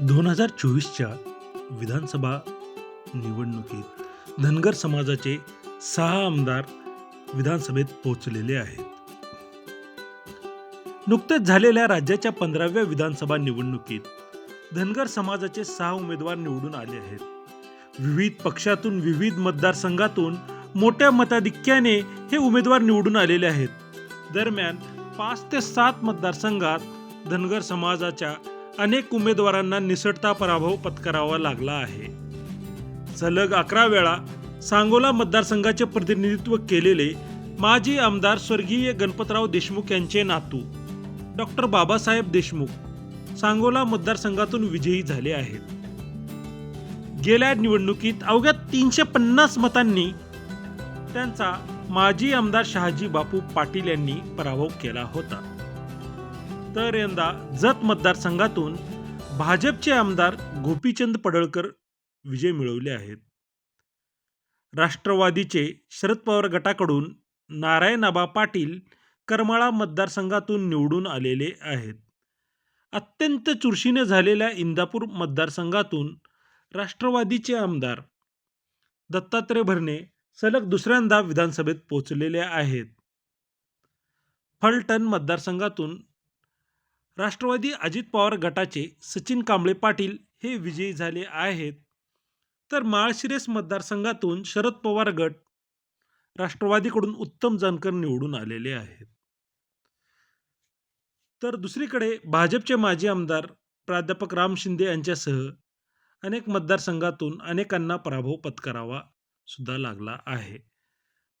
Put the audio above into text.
दोन हजार चोवीसच्या विधानसभा निवडणुकीत धनगर समाजाचे सहा आमदार विधानसभेत पोहोचलेले आहेत. नुकतेच झालेल्या राज्याच्या पंधराव्या विधानसभा निवडणुकीत धनगर समाजाचे सहा उमेदवार निवडून आले आहेत. विविध पक्षातून विविध मतदारसंघातून मोठ्या मताधिक्याने हे उमेदवार निवडून आलेले आहेत. दरम्यान पाच ते सात मतदारसंघात धनगर समाजाच्या अनेक उमेदवारांना निसटता पराभव पत्करावा लागला आहे. सलग अकरा वेळा सांगोला मतदारसंघाचे प्रतिनिधित्व केलेले माजी आमदार स्वर्गीय गणपतराव देशमुख यांचे नातू डॉक्टर बाबासाहेब देशमुख सांगोला मतदारसंघातून विजयी झाले आहेत. गेल्या निवडणुकीत अवघ्या तीनशे पन्नास मतांनी त्यांचा माजी आमदार शहाजी बापू पाटील यांनी पराभव केला होता. तर यंदा जत मतदारसंघातून भाजपचे आमदार गोपीचंद पडळकर विजय मिळवले आहेत. राष्ट्रवादीचे शरद पवार गटाकडून नारायणाबा पाटील करमाळा मतदारसंघातून निवडून आलेले आहेत. अत्यंत चुरशीने झालेल्या इंदापूर मतदारसंघातून राष्ट्रवादीचे आमदार दत्तात्रय भरणे सलग दुसऱ्यांदा विधानसभेत पोचलेले आहेत. फलटण मतदारसंघातून राष्ट्रवादी अजित पवार गटाचे सचिन कांबळे पाटील हे विजयी झाले आहेत. तर माळशिरस मतदारसंघातून शरद पवार गट राष्ट्रवादीकडून उत्तम जानकर निवडून आलेले आहेत. तर दुसरीकडे भाजपचे माजी आमदार प्राध्यापक राम शिंदे यांच्यासह अनेक मतदारसंघातून अनेकांना पराभव पत्करावा सुद्धा लागला आहे.